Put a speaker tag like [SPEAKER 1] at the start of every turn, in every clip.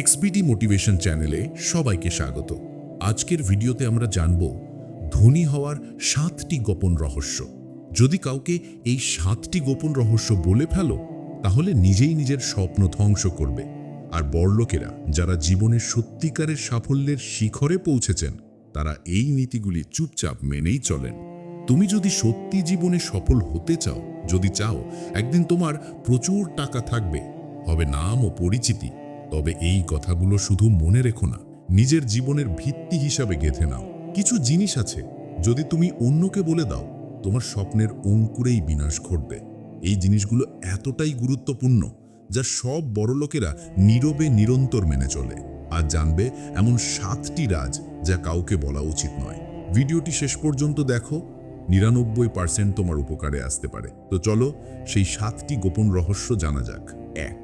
[SPEAKER 1] এক্সবিডি motivation চ্যানেলে সবাইকে স্বাগত। আজকের ভিডিওতে আমরা জানব ধনী হওয়ার সাতটি গোপন রহস্য। যদি কাউকে এই সাতটি গোপন রহস্য বলে ফেলো, তাহলে নিজেই নিজের স্বপ্ন ধ্বংস করবে। আর বড়লোকেরা যারা জীবনের সত্যিকারের সাফল্যের শিখরে পৌঁছেছেন, তারা এই নীতিগুলি চুপচাপ মেনেই চলেন। তুমি যদি সত্যি জীবনে সফল হতে চাও, যদি চাও একদিন তোমার প্রচুর টাকা থাকবে, হবে নাম ও পরিচিতি তবে এই কথাগুলো শুধু মনে রেখো না। নিজের জীবনের ভিত্তি হিসাবে গেঁথে নাও। কিছু জিনিস আছে, যদি তুমি অন্যকে বলে দাও, তোমার স্বপ্নের অঙ্কুরেই বিনাশ ঘটবে। এই জিনিসগুলো এতটাই গুরুত্বপূর্ণ, যা সব বড় লোকেরা নীরবে নিরন্তর মেনে চলে। আর জানবে, এমন সাতটি রাজ যা কাউকে বলা উচিত নয়। ভিডিওটি শেষ পর্যন্ত দেখো, নিরানব্বই পার্সেন্ট তোমার উপকারে আসতে পারে। তো চলো, সেই সাতটি গোপন রহস্য জানা যাক। এক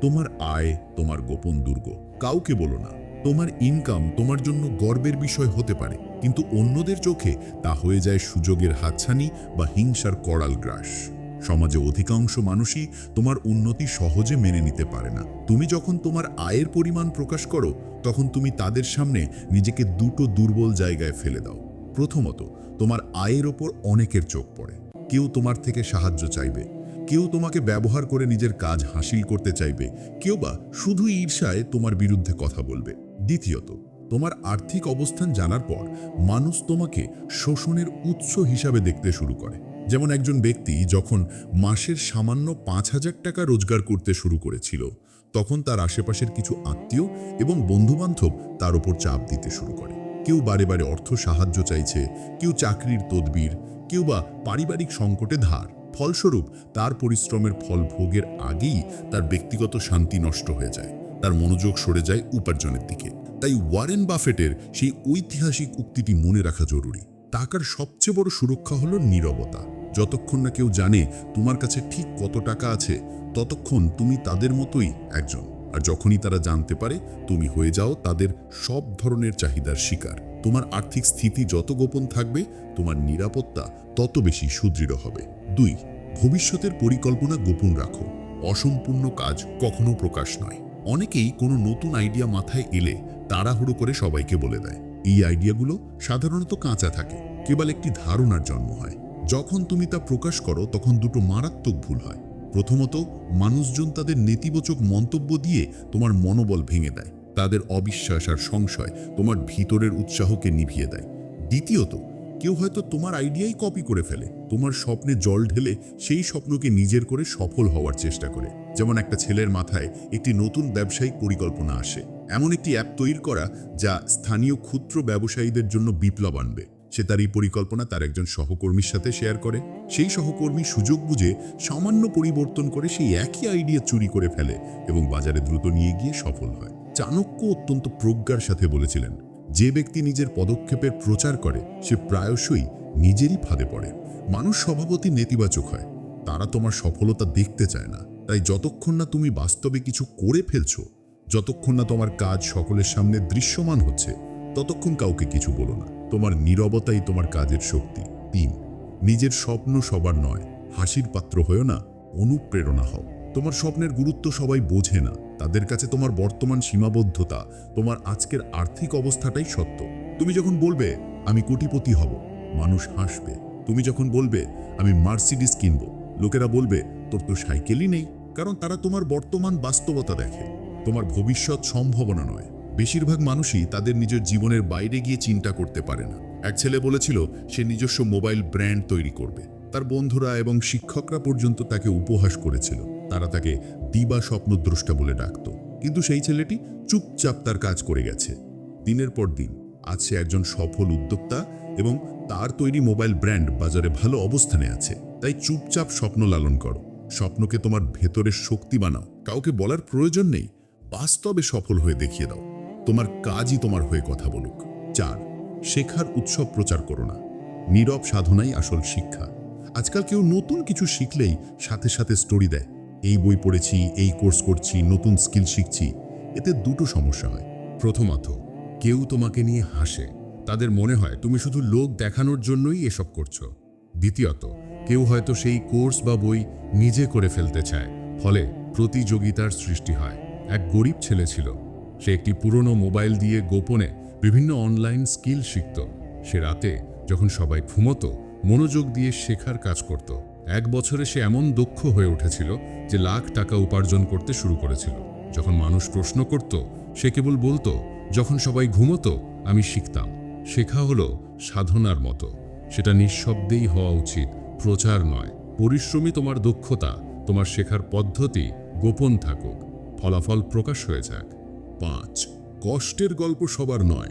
[SPEAKER 1] তোমার আয়, তোমার গোপন দুর্গ। কাউকে বলো না, তোমার ইনকাম তোমার জন্য গর্বের বিষয় হতে পারে, কিন্তু অন্যদের চোখে তা হয়ে যায় সুযোগের হাতছানি বা হিংসার করাল গ্রাস। সমাজে অধিকাংশ মানুষই তোমার উন্নতি সহজে মেনে নিতে পারে না। তুমি যখন তোমার আয়ের পরিমাণ প্রকাশ করো, তখন তুমি তাদের সামনে নিজেকে দুটো দুর্বল জায়গায় ফেলে দাও। প্রথমত, তোমার আয়ের ওপর অনেকের চোখ পড়ে। কেউ তোমার থেকে সাহায্য চাইবে কেউ তোমাকে ব্যবহার করে নিজের কাজ হাসিল করতে চাইবে, কেউ বা শুধু ঈর্ষায় তোমার বিরুদ্ধে কথা বলবে। দ্বিতীয়ত, তোমার আর্থিক অবস্থান জানার পর মানুষ তোমাকে শোষণের উৎস হিসাবে দেখতে শুরু করে। যেমন একজন ব্যক্তি যখন মাসের সামান্য পাঁচ হাজার টাকা রোজগার করতে শুরু করেছিল, তখন তার আশেপাশের কিছু আত্মীয় এবং বন্ধুবান্ধব তার ওপর চাপ দিতে শুরু করে। কেউ বারে বারে অর্থ সাহায্য চাইছে, কেউ চাকরির তদবির, কেউ বা পারিবারিক সংকটে ধার। ফলস্বরূপ তার পরিশ্রমের ফল ভোগের আগেই তার ব্যক্তিগত শান্তি নষ্ট হয়ে যায়। তার মনোযোগ সরে যায় উপার্জনের দিকে। তাই ওয়ারেন বাফেটের সেই ঐতিহাসিক উক্তিটি মনে রাখা জরুরি। টাকার সবচেয়ে বড় সুরক্ষা হলো নীরবতা। যতক্ষণ না কেউ জানে তোমার কাছে ঠিক কত টাকা আছে, ততক্ষণ তুমি তাদের মতোই একজন। আর যখনই তারা জানতে পারে, তুমি হয়ে যাও তাদের সব ধরনের চাহিদার শিকার। তোমার আর্থিক স্থিতি যত গোপন থাকবে, তোমার নিরাপত্তা তত বেশি সুদৃঢ় হবে। দুই, ভবিষ্যতের পরিকল্পনা গোপন রাখো। অসম্পূর্ণ কাজ কখনো প্রকাশ নয়। অনেকেই কোনো নতুন আইডিয়া মাথায় এলে তাড়াহুড়ো করে সবাইকে বলে দেয়। এই আইডিয়াগুলো সাধারণত কাঁচা থাকে, কেবল একটি ধারণার জন্ম হয়। যখন তুমি তা প্রকাশ করো, তখন দুটো মারাত্মক ভুল হয়। প্রথমত, মানুষজন তাদের নেতিবাচক মন্তব্য দিয়ে তোমার মনোবল ভেঙে দেয়। তাদের অবিশ্বাস আর সংশয় তোমার ভিতরের উৎসাহকে নিভিয়ে দেয়। দ্বিতীয়ত, কেউ হয়তো তোমার আইডিয়াই কপি করে ফেলে। তোমার স্বপ্নে জল ঢেলে সেই স্বপ্নকে নিজের করে সফল হওয়ার চেষ্টা করে। যেমন একটা ছেলের মাথায় একটি নতুন ব্যবসায়িক পরিকল্পনা আসে। এমন একটি অ্যাপ তৈরি করা যা স্থানীয় ক্ষুদ্র ব্যবসায়ীদের জন্য বিপ্লব আনবে। সে তার এই পরিকল্পনা তার একজন সহকর্মীর সাথে শেয়ার করে। সেই সহকর্মী সুযোগ বুঝে সামান্য পরিবর্তন করে সেই একই আইডিয়া চুরি করে ফেলে এবং বাজারে দ্রুত নিয়ে গিয়ে সফল হয়। চাণক্য অত্যন্ত প্রজ্ঞার সাথে বলেছিলেন, যে ব্যক্তি নিজের পদক্ষেপের প্রচার করে, সে প্রায়শই নিজেরই ফাঁদে পড়ে। মানুষ স্বভাবতই নেতিবাচক হয়। তারা তোমার সফলতা দেখতে চায় না। তাই যতক্ষণ না তুমি বাস্তবে কিছু করে ফেলছো, যতক্ষণ না তোমার কাজ সকলের সামনে দৃশ্যমান হচ্ছে, ততক্ষণ কাউকে কিছু বলো না। তোমার নীরবতাই তোমার কাজের শক্তি। তিন, নিজের স্বপ্ন সবার নয়। হাসির পাত্র হয়েও না, অনুপ্রেরণা হও। তোমার স্বপ্নের গুরুত্ব সবাই বোঝে না। তাদের কাছে তোমার বর্তমান সীমাবদ্ধতা, তোমার আজকের আর্থিক অবস্থাটাই সত্য। তুমি যখন বলবে, আমি কোটিপতি হব মানুষ হাসবে। তুমি যখন বলবে, আমি মার্সিডিস কিনব লোকেরা বলবে, তোর তো সাইকেলই নেই কারণ তারা তোমার বর্তমান বাস্তবতা দেখে। তোমার ভবিষ্যৎ সম্ভাবনা নয়। বেশিরভাগ মানুষই তাদের নিজের জীবনের বাইরে গিয়ে চিন্তা করতে পারে না। এক ছেলে বলেছিল, সে নিজস্ব মোবাইল ব্র্যান্ড তৈরি করবে। তার বন্ধুরা এবং শিক্ষকরা পর্যন্ত তাকে উপহাস করেছিল। তারা তাকে দিবা স্বপ্ন স্বপ্নদ্রষ্টা বলে ডাকত। কিন্তু সেই ছেলেটি চুপচাপ তার কাজ করে গেছে। দিনের পর দিন, আজ সে একজন সফল উদ্যোক্তা এবং তার তৈরি মোবাইল ব্র্যান্ড বাজারে ভালো অবস্থানে আছে। তাই চুপচাপ স্বপ্ন লালন করো। স্বপ্নকে তোমার ভেতরের শক্তি বানাও। কাউকে বলার প্রয়োজন নেই। বাস্তবে সফল হয়ে দেখিয়ে দাও। তোমার কাজই তোমার হয়ে কথা বলুক। চার, শেখার উৎসব প্রচার করো না। নীরব সাধনাই আসল শিক্ষা। আজকাল কেউ নতুন কিছু শিখলেই সাথে সাথে স্টোরি দেয়। এই বই পড়েছি, এই কোর্স করছি, নতুন স্কিল শিখছি। এতে দুটো সমস্যা হয়। প্রথমত, কেউ তোমাকে নিয়ে হাসে। তাদের মনে হয় তুমি শুধু লোক দেখানোর জন্যই এসব করছ। দ্বিতীয়ত, কেউ হয়তো সেই কোর্স বা বই নিজে করে ফেলতে চায়, ফলে প্রতিযোগিতার সৃষ্টি হয়। এক গরিব ছেলে ছিল। সে একটি পুরনো মোবাইল দিয়ে গোপনে বিভিন্ন অনলাইন স্কিল শিখত। সে রাতে যখন সবাই ঘুমতো, মনোযোগ দিয়ে শেখার কাজ করত। এক বছরে সে এমন দক্ষ হয়ে উঠেছিল যে লাখ টাকা উপার্জন করতে শুরু করেছিল। যখন মানুষ প্রশ্ন করত, সে কেবল বলতো, যখন সবাই ঘুমতো, আমি শিখতাম। শেখা হলো সাধনার মতো। সেটা নিঃশব্দেই হওয়া উচিত, প্রচার নয়। পরিশ্রমী তোমার দক্ষতা, তোমার শেখার পদ্ধতি গোপন থাকুক। ফলাফল প্রকাশ হয়ে যাক। পাঁচ, কষ্টের গল্প সবার নয়।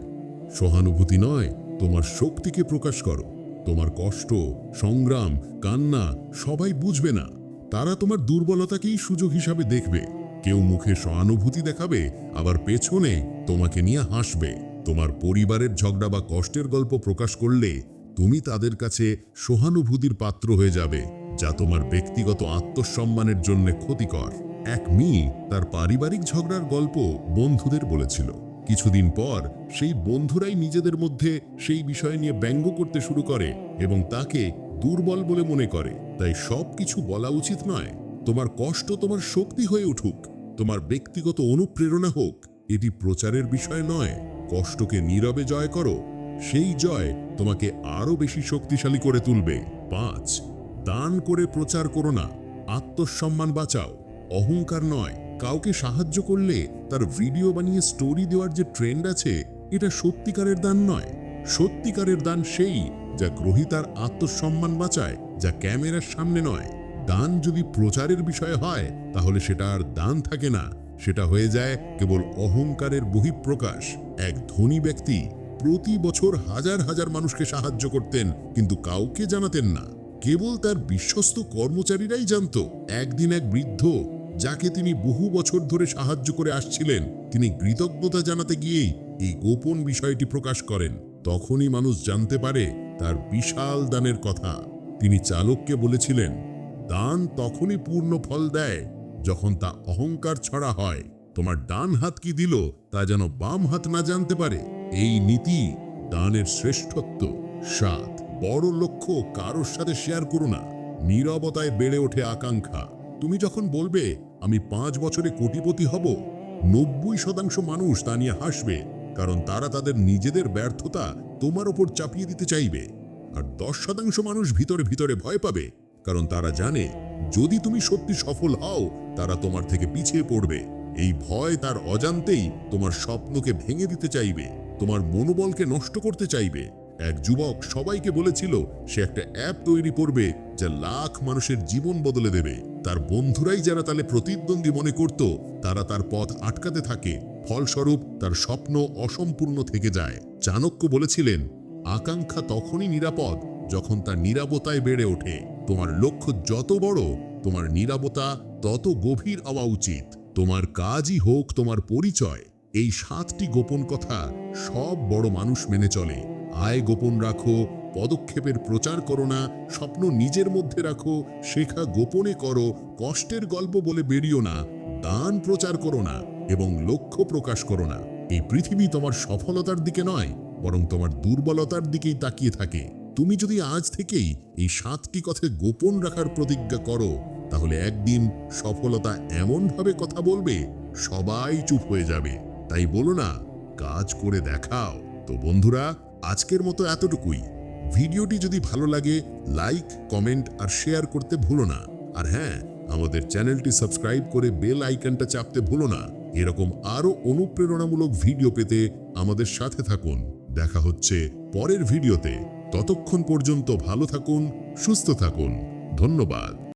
[SPEAKER 1] সহানুভূতি নয়, তোমার শক্তিকে প্রকাশ করো। তোমার কষ্ট, সংগ্রাম, কান্না, সবাই বুঝবে না। তারা তোমার দুর্বলতাকেই সুযোগ হিসাবে দেখবে। কেউ মুখে সহানুভূতি দেখাবে, আবার পেছনে তোমাকে নিয়ে হাসবে। তোমার পরিবারের ঝগড়া বা কষ্টের গল্প প্রকাশ করলে তুমি তাদের কাছে সহানুভূতির পাত্র হয়ে যাবে, যা তোমার ব্যক্তিগত আত্মসম্মানের জন্য ক্ষতিকর। এক মেয়ে তার পারিবারিক ঝগড়ার গল্প বন্ধুদের বলেছিল। কিছুদিন পর সেই বন্ধুরাই নিজেদের মধ্যে সেই বিষয় নিয়ে ব্যঙ্গ করতে শুরু করে এবং তাকে দুর্বল বলে মনে করে। তাই সব কিছু বলা উচিত নয়। তোমার কষ্ট তোমার শক্তি হয়ে উঠুক। তোমার ব্যক্তিগত অনুপ্রেরণা হোক। এটি প্রচারের বিষয় নয়। কষ্টকে নীরবে জয় করো। সেই জয় তোমাকে আরও বেশি শক্তিশালী করে তুলবে। পাঁচ, দান করে প্রচার করো না। আত্মসম্মান বাঁচাও। অহংকার নয়। কাউকে সাহায্য করলে তার ভিডিও বানিয়ে স্টোরি দেওয়ার যে ট্রেন্ড আছে, এটা সত্যিকারের দান নয়। সত্যিকারের দান সেই যা গ্রহিতার আত্মসম্মান বাঁচায়, যা ক্যামেরার সামনে নয়। দান যদি প্রচারের বিষয় হয়, তাহলে সেটা আর দান থাকে না। সেটা হয়ে যায় কেবল অহংকারের বহিঃপ্রকাশ। এক ধনী ব্যক্তি প্রতি বছর হাজার হাজার মানুষকে সাহায্য করতেন, কিন্তু কাউকে জানাতেন না। কেবল তার বিশ্বস্ত কর্মচারীরাই জানত, একদিন এক বৃদ্ধ যাকে তিনি বহু বছর ধরে সাহায্য করে আসছিলেন, তিনি কৃতজ্ঞতা জানাতে গিয়েই এই গোপন বিষয়টি প্রকাশ করেন। তখনই মানুষ জানতে পারে তার বিশাল দানের কথা। তিনি চালককে বলেছিলেন, দান তখনই পূর্ণ ফল দেয় যখন তা অহংকার ছড়া হয়। তোমার ডান হাত কি দিল তা যেন বাম হাত না জানতে পারে? এই নীতি দানের শ্রেষ্ঠত্ব। সাত, বড় লক্ষ্য কারোর সাথে শেয়ার করো না। নীরবতায় বেড়ে ওঠে আকাঙ্ক্ষা। তুমি যখন বলবে, আমি পাঁচ বছরে কোটিপতি হব, নব্বই শতাংশ মানুষ তা নিয়ে হাসবে, কারণ তারা তাদের নিজেদের ব্যর্থতা তোমার ওপর চাপিয়ে দিতে চাইবে। আর দশ শতাংশ মানুষ ভিতরে ভিতরে ভয় পাবে, কারণ তারা জানে, যদি তুমি সত্যি সফল হও, তারা তোমার থেকে পিছিয়ে পড়বে। এই ভয় তার অজান্তেই তোমার স্বপ্নকে ভেঙে দিতে চাইবে, তোমার মনোবলকে নষ্ট করতে চাইবে। এক যুবক সবাইকে বলেছিল, সে একটা অ্যাপ তৈরি করবে, যা লাখ মানুষের জীবন বদলে দেবে। তার বন্ধুরাই যারা তাহলে প্রতিদ্বন্দ্বী মনে করত, তারা তার পথ আটকাতে থাকে, ফলস্বরূপ তার স্বপ্ন অসম্পূর্ণ থেকে যায়। চাণক্য বলেছিলেন, আকাঙ্ক্ষা তখনই নিরাপদ যখন তার নিরাপত্তায় বেড়ে ওঠে। তোমার লক্ষ্য যত বড়, তোমার নিরাপত্তা তত গভীর হওয়া উচিত। তোমার কাজই হোক তোমার পরিচয়। এই সাতটি গোপন কথা সব বড় মানুষ মেনে চলে। আয় গোপন রাখো পদক্ষেপের প্রচার করো না, স্বপ্ন নিজের মধ্যে রাখো, শেখা গোপনে করো, কষ্টের গল্প বলে বেরিও না, দান প্রচার করো না এবং লক্ষ্য প্রকাশ করো না। এই পৃথিবী তোমার সফলতার দিকে নয়, বরং তোমার দুর্বলতার দিকেই তাকিয়ে থাকে। তুমি যদি আজ থেকেই এই সাতটি কথা গোপন রাখার প্রতিজ্ঞা করো, তাহলে একদিন সফলতা এমনভাবে কথা বলবে, সবাই চুপ হয়ে যাবে। তাই বলো না, কাজ করে দেখাও। তো বন্ধুরা, আজকের মতো এতটুকুই। ভিডিওটি যদি ভালো লাগে, লাইক, কমেন্ট আর শেয়ার করতে ভুলো না। আর হ্যাঁ আমাদের চ্যানেলটি সাবস্ক্রাইব করে বেল আইকনটা চাপতে ভুলো না। এরকম আরও অনুপ্রেরণামূলক ভিডিও পেতে আমাদের সাথে থাকুন। দেখা হচ্ছে পরের ভিডিওতে। ততক্ষণ পর্যন্ত ভালো থাকুন, সুস্থ থাকুন। ধন্যবাদ।